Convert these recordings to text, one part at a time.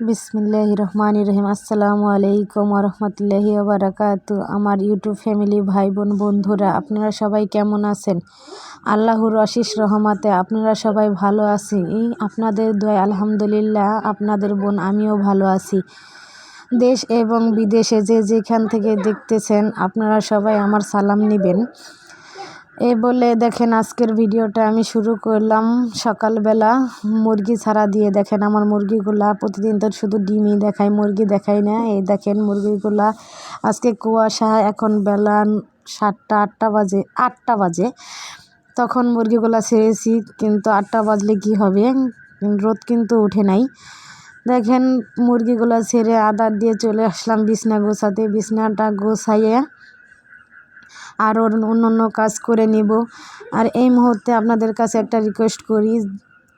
বিসমিল্লাহ রহমান রহিম আসসালামু আলাইকুম রহমতুল্লাহি বারাকাতু আমার ইউটিউব ফ্যামিলি ভাই বোন বন্ধুরা, আপনারা সবাই কেমন আছেন? আল্লাহর অশিস রহমাতে আপনারা সবাই ভালো আছি। আপনাদের দয় আলহামদুলিল্লাহ, আপনাদের বোন আমিও ভালো আছি। দেশ এবং বিদেশে যে যেখান থেকে দেখতেছেন, আপনারা সবাই আমার সালাম নেবেন। এ বলে দেখেন আজকের ভিডিওটা আমি শুরু করলাম সকালবেলা। মুরগি ছাড়া দিয়ে দেখেন আমার মুরগিগুলা প্রতিদিন তো শুধু ডিমই দেখায়, মুরগি দেখাই না। এই দেখেন মুরগিগুলা আজকে কুয়াশা, এখন বেলা সাতটা, আটটা বাজে আটটা বাজে। তখন মুরগিগুলা ছেড়েছি, কিন্তু আটটা বাজলে কি হবে? রোদ কিন্তু উঠে নাই। দেখেন মুরগিগুলো ছেড়ে আদার দিয়ে চলে আসলাম বিছনা গোছাতে। বিছনাটা গোছাইয়ে আর অন্য অন্য কাজ করে নেব। আর এই মুহূর্তে আপনাদের কাছে একটা রিকোয়েস্ট করি,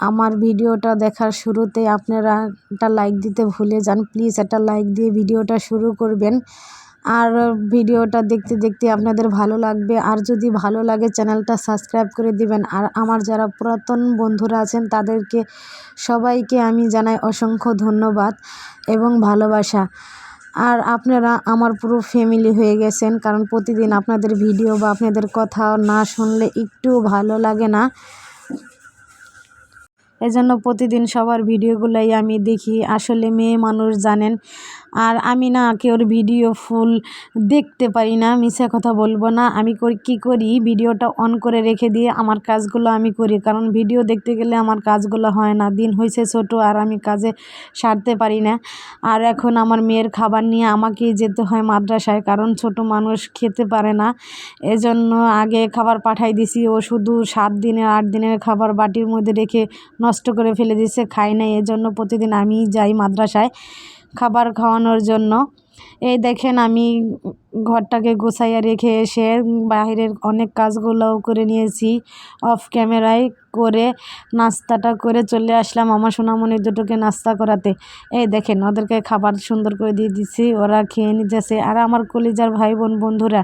আমার ভিডিওটা দেখার শুরুতে আপনারা একটা লাইক দিতে ভুলে যান। প্লিজ একটা লাইক দিয়ে ভিডিওটা শুরু করবেন। আর ভিডিওটা দেখতে দেখতে আপনাদের ভালো লাগবে। আর যদি ভালো লাগে, চ্যানেলটা সাবস্ক্রাইব করে দিবেন। আর আমার যারা পুরাতন বন্ধুরা আছেন, তাদেরকে সবাইকে আমি জানাই অসংখ্য ধন্যবাদ এবং ভালোবাসা। আর আপনারা আমার পুরো ফ্যামিলি হয়ে গেছেন, কারণ প্রতিদিন আপনাদের ভিডিও বা আপনাদের কথা না শুনলে একটু ভালো লাগে না। এজন্য প্রতিদিন সবার ভিডিওগুলোই আমি দেখি। আসলে মেয়ে মানুষ জানেন আর আমি না কেউর ভিডিও ফুল দেখতে পারি না, মিশা কথা বলব না। আমি কি করি? ভিডিওটা অন করে রেখে দিয়ে আমার কাজগুলো আমি করি। কারণ ভিডিও দেখতে গেলে আমার কাজগুলো হয় না। দিন হয়েছে ছোট আর আমি কাজে সারতে পারি না। আর এখন আমার মেয়ের খাবার নিয়ে আমাকেই যেতে হয় মাদ্রাসায়। কারণ ছোট মানুষ খেতে পারে না। এজন্য আগে খাবার পাঠাই দিছি। ও শুধু সাত দিনের, আট দিনের খাবার বাটির মধ্যে রেখে নষ্ট করে ফেলে দিছে। খাই নাই। এজন্য প্রতিদিন আমি যাই মাদ্রাসায়। খাবার খাওয়ানোর জন্য। এই দেখেন আমি ঘরটাকে গোছাইয়া রেখে এসে বাহিরের অনেক কাজগুলোও করে নিয়েছি। অফ ক্যামেরায় করে নাস্তাটা করে চলে আসলাম আমার সোনামণির দুটোকে নাস্তা করাতে। এই দেখেন ওদেরকে খাবার সুন্দর করে দিয়ে দিছি, ওরা খেয়ে নিতেছে। আর আমার কলিজার ভাই বোন বন্ধুরা,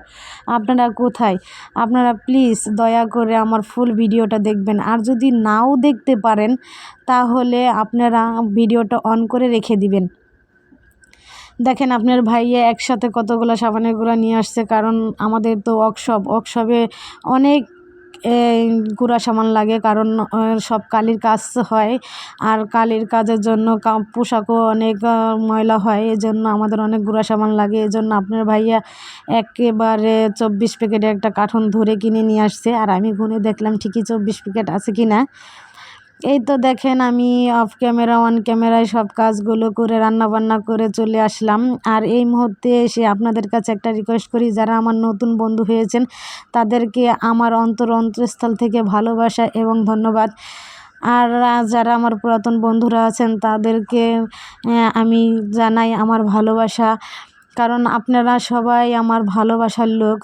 আপনারা কোথায়? আপনারা প্লিজ দয়া করে আমার ফুল ভিডিওটা দেখবেন। আর যদি নাও দেখতে পারেন, তাহলে আপনারা ভিডিওটা অন করে রেখে দিবেন। দেখেন আপনার ভাইয়া একসাথে কতগুলো সাবানের গুঁড়া নিয়ে আসছে, কারণ আমাদের তো ওয়ার্কশপ। ওয়ার্কশপে অনেক গুঁড়া সামান লাগে, কারণ সব কালির কাজ হয়। আর কালির কাজের জন্য পোশাকও অনেক ময়লা হয়, এজন্য আমাদের অনেক গুঁড়া সামান লাগে। এজন্য আপনার ভাইয়া একেবারে চব্বিশ প্যাকেটের একটা কার্টন ধরে কিনে নিয়ে আসছে। আর আমি গুনে দেখলাম ঠিকই চব্বিশ প্যাকেট আছে কি না এই তো দেখেন আমি অফ ক্যামেরা অন ক্যামেরায় সব কাজগুলো করে রান্না বান্না করে চলে আসলাম। আর এই মুহূর্তে এসে আপনাদের কাছে একটা রিকোয়েস্ট করি, যারা আমার নতুন বন্ধু হয়েছেন, তাদেরকে আমার অন্তর অন্তঃস্থল থেকে ভালোবাসা এবং ধন্যবাদ। আর যারা আমার পুরাতন বন্ধুরা আছেন, তাদেরকে আমি জানাই আমার ভালোবাসা। কারণ আপনারা সবাই আমার ভালোবাসার লোক।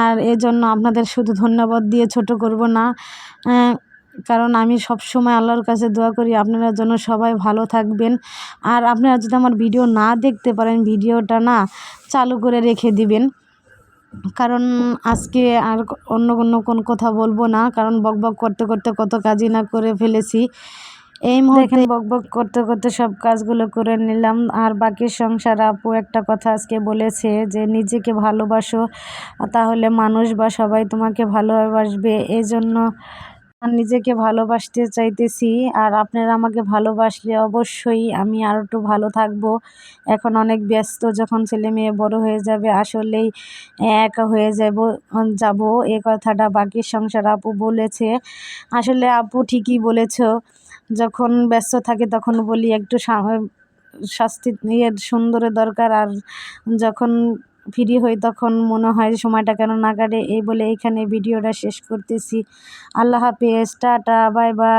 আর এজন্য আপনাদের শুধু ধন্যবাদ দিয়ে ছোট করব না। কারণ আমি সব সময় আল্লাহর কাছে দোয়া করি আপনারা যেন সবাই ভালো থাকবেন। আর আপনারা যদি আমার ভিডিও না দেখতে পারেন ভিডিওটা না চালু করে রেখে দিবেন। কারণ আজকে আর অন্য অন্য কোন কথা বলব না কারণ বকবক করতে করতে কত কাজই না করে ফেলেছি। এই মুহূর্তে বকবক করতে করতে সব কাজগুলো করে নিলাম। আর বাকি সংসার আপু একটা কথা আজকে বলেছে যে নিজেকে ভালোবাসো তাহলে মানুষ বা সবাই তোমাকে ভালোবাসবে। এই জন্য নিজেকে ভালোবাসতে চাইতেছি আর আপনারা আমাকে ভালোবাসলে অবশ্যই আমি আরও একটু ভালো থাকব। এখন অনেক ব্যস্ত, যখন ছেলে মেয়ে বড় হয়ে যাবে আসলেই একা হয়ে যাব যাব, এ কথাটা বাকির সংসার আপু বলেছে। আসলে আপু ঠিকই বলেছ, যখন ব্যস্ত থাকে তখন বলি একটু শাস্তি সুন্দরের দরকার আর যখন ফ্রি হই তখন মনে হয় সময়টা কেন না কাটে। এই বলে এইখানে ভিডিওটা শেষ করতেছি। আল্লাহ হাফেজ, টাটা, বাই বাই।